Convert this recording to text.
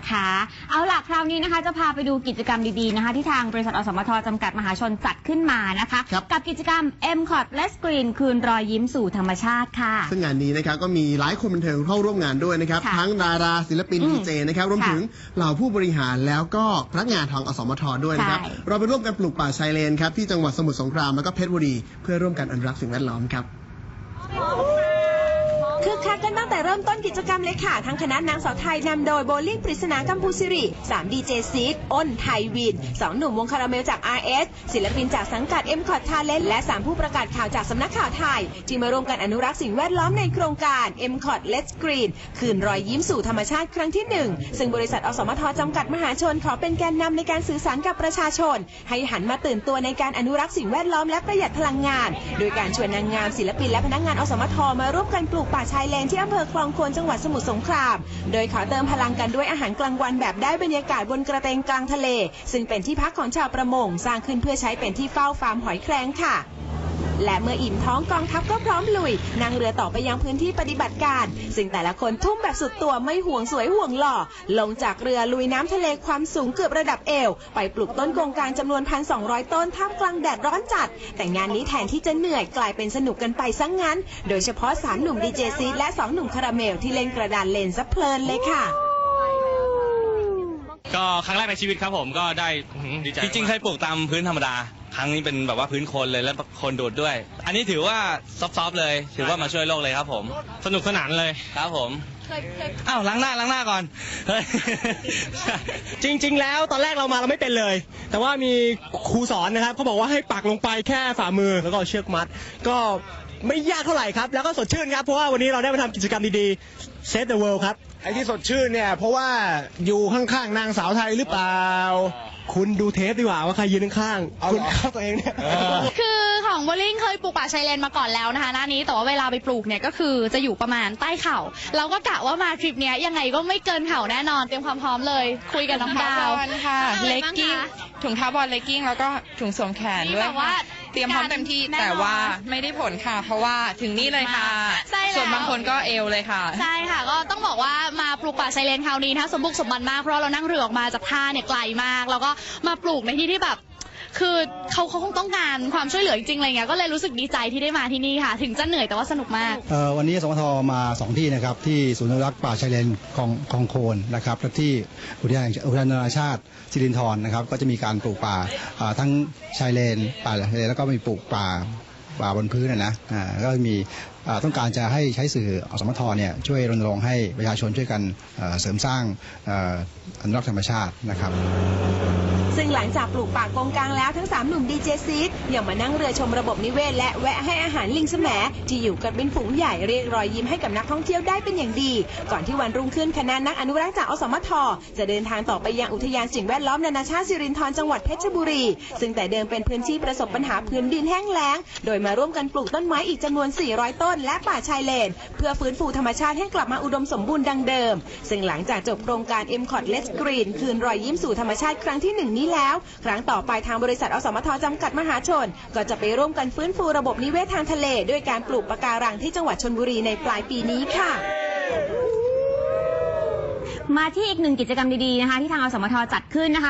นะคะ เอาล่ะคราวนี้นะคะ จะพาไปดูกิจกรรมดีๆนะคะ ที่ทางบริษัทอสมทจำกัดมหาชนจัดขึ้นมานะคะ ครับ กับกิจกรรม m c o t Let's Green คืนรอยยิ้มสู่ธรรมชาติค่ะ ซึ่งงานนี้นะครับก็มีหลายคนบันเทิงเข้าร่วมงานด้วยนะครับ ค่ะทั้งดาราศิลปินอืมดีเจนะครับรวมค่ะถึงเหล่าผู้บริหารแล้วก็พนักงานทางอสมทด้วยนะครับ ใช่ เราไปร่วมกันปลูกป่าชายเลนครับที่จังหวัดสมุทรสงครามแล้วก็เพชรบุรีเพื่อร่วมกันอนุรักษ์สิ่งแวดล้อมครับคึก คักกันตั้งแต่เริ่มต้นกิจกรรมเลยค่ะ ทั้งคณะนางสาวไทยนำโดยโบลิ่งปริศนากัมพูสิริ3ดีเจซีดอ้นไทยวิน 2 หนุ่มวงคาราเมลจาก RS ศิลปินจากสังกัด m c o t Talent และ 3 ผู้ประกาศข่าวจากสำนักข่าวไทย ที่มาร่วมกันอนุรักษ์สิ่งแวดล้อมในโครงการ m c o t Let's Green คืนรอยยิ้มสู่ธรรมชาติครั้งที่ 1 ซึ่งบริษัทอสมทจำกัดมหาชนขอเป็นแกนนำในการสื่อสารกับประชาชน ให้หันมาตื่นตัวในการอนุรักษ์สิ่งแวดล้อมและประหยัดพลังงาน โดยการชวนนางงามศิลปินและพนักงานอสมทมาร่วมกันปลูกป่าชายเลนที่อำเภอคลองควนจังหวัดสมุทรสงคราม โดยขอเติมพลังกันด้วยอาหารกลางวันแบบได้บรรยากาศบนกระเตงกลางทะเล ซึ่งเป็นที่พักของชาวประมงสร้างขึ้นเพื่อใช้เป็นที่เฝ้าฟาร์มหอยแครงค่ะ และเมื่ออิ่มท้องกองทัพก็พร้อมลุยนั่งเรือต่อไปยังพื้นที่ปฏิบัติการ ซึ่งแต่ละคนทุ่มแบบสุดตัวไม่ห่วงสวยห่วงหล่อ ลงจากเรือลุยน้ำทะเลความสูงเกือบระดับเอว ไปปลูกต้นโกงกลางจำนวน 1,200 ต้นท่ามกลางแดดร้อนจัด แต่งานนี้แทนที่จะเหนื่อยกลายเป็นสนุกกันไปซะงงั้น โดยเฉพาะสามหนุ่มดีเจซีดและสองหนุ่มคาราเมลที่เล่นกระดานเลนซะเพลินเลยค่ะก็ครั้งแรกในชีวิตครับผมก็ได้อื้อหือดีใจจริงๆเคยปลูกตามพื้นธรรมดา ครั้งนี้เป็นแบบว่าพื้นโคลนเลยแล้วโคลนโดดด้วย อันนี้ถือว่าซอฟๆเลย ถือว่ามาช่วยโลกเลยครับผม สนุกสนานเลยครับผมอ้าวล้างหน้าล้างหน้าก่อนเฮ้ยจริง ๆ แล้วตอนแรกเรามาเราไม่เป็นเลย แต่ว่ามีครูสอนนะครับเขาบอกว่าให้ปักลงไปแค่ฝ่ามือแล้วก็เอาเชือกมัด ก็ ไม่ยากเท่าไหร่ครับ แล้วก็สดชื่นครับ เพราะว่าวันนี้เราได้มาทำกิจกรรมดีๆ Save the World ครับ ไอ้ที่สดชื่นเนี่ย เพราะว่าอยู่ข้างๆนางสาวไทยหรือเปล่า คุณดูเทปดีกว่าว่าใครยืนข้างๆเอาคุณเหรอเข้าตัวเองเนี่ย คือ ของโบลิ่งเคยปลูกป่าชายเลนมาก่อนแล้วนะคะหน้านี้แต่ว่าเวลาไปปลูกเนี่ยก็คือจะอยู่ประมาณใต้เข่าเราก็กะว่ามาทริปเนี้ยยังไงก็ไม่เกินเข่าแน่นอนเตรียมความพร้อมเลย คุยกับน้องดาวบอลค่ะอะไรเลกบ้างกิ้งคะถุงเท้าบอลเลกกิ้งแล้วก็ถุงสวมแขนนี่ด้วยแบบว่าค่ะเตรียมพร้อมเต็มที่แน่นอนแต่ว่าไม่ได้ผลค่ะ เพราะว่าถึงนี่เลยค่ะ ใช่แล้ว ส่วนบางคนก็เอวเลยค่ะ ใช่ค่ะ ก็ต้องบอกว่ามาปลูกป่าชายเลนคราวนี้นะคะสมบุกสมบันมากเพราะเรานั่งเรือออกมาจากท่าเนี่ยไกลมาก แล้วก็มาปลูกในที่ที่แบบ คือเขาเขาคงต้องการความช่วยเหลือจริงๆอะไรเงี้ยก็เลยรู้สึกดีใจที่ได้มาที่นี่ค่ะ ถึงจะเหนื่อยแต่ว่าสนุกมาก เอ่อวันนี้สมทมาสองที่นะครับ ที่ศูนย์อนุรักษ์ป่าชายเลนคลองคลองโคนนะครับและที่อุทยานแห่งอุทยานนานาชาติสิรินธรนะครับ ก็จะมีการปลูกป่าอ่าทั้งชายเลนป่าชายเลนแล้วก็มีปลูกป่าป่าบนพื้นนะนะอ่าก็มีต้องการจะให้ใช้สื่ออสมทเนี่ยช่วยรณรงค์ให้ประชาชนช่วยกันเสริมสร้างอนุรักษ์ธรรมชาตินะครับซึ่งหลังจากปลูกป่ากงกลางแล้วทั้ง 3 หนุ่มดีเจซีดยังมานั่งเรือชมระบบนิเวศ และแวะให้อาหารลิงสแหมที่อยู่กับเป็นฝูงใหญ่เรียกรอยยิ้มให้กับนักท่องเที่ยวได้เป็นอย่างดี ก่อนที่วันรุ่งขึ้นคณะนักอนุรักษ์จากอสมท จะเดินทางต่อไปยังอุทยานสิ่งแวดล้อมนานาชาติสิรินธรจังหวัดเพชรบุรี ซึ่งแต่เดิมเป็นพื้นที่ประสบปัญหาพื้นดินแห้งแล้ง โดยมาร่วมกันปลูกต้นไม้อีกจำนวน 400 ต้นและป่าชายเลน เพื่อฟื้นฟูธรรมชาติให้กลับมาอุดมสมบูรณ์ดังเดิม ซึ่งหลังจากจบโครงการ m c o t Let's Green คืนรอยยิ้มสู่ธรรมชาติครั้งที่หนึ่งนี้แล้ว ครั้งต่อไปทางบริษัทอสมทจำกัดมหาชน ก็จะไปร่วมกันฟื้นฟูระบบนิเวศทางทะเล ด้วยการปลูกปะการังที่จังหวัดชนบุรีในปลายปีนี้ค่ะมาที่อีกหนึ่งกิจกรรมดีๆนะคะที่ทางอสมทจัดขึ้นนะคะ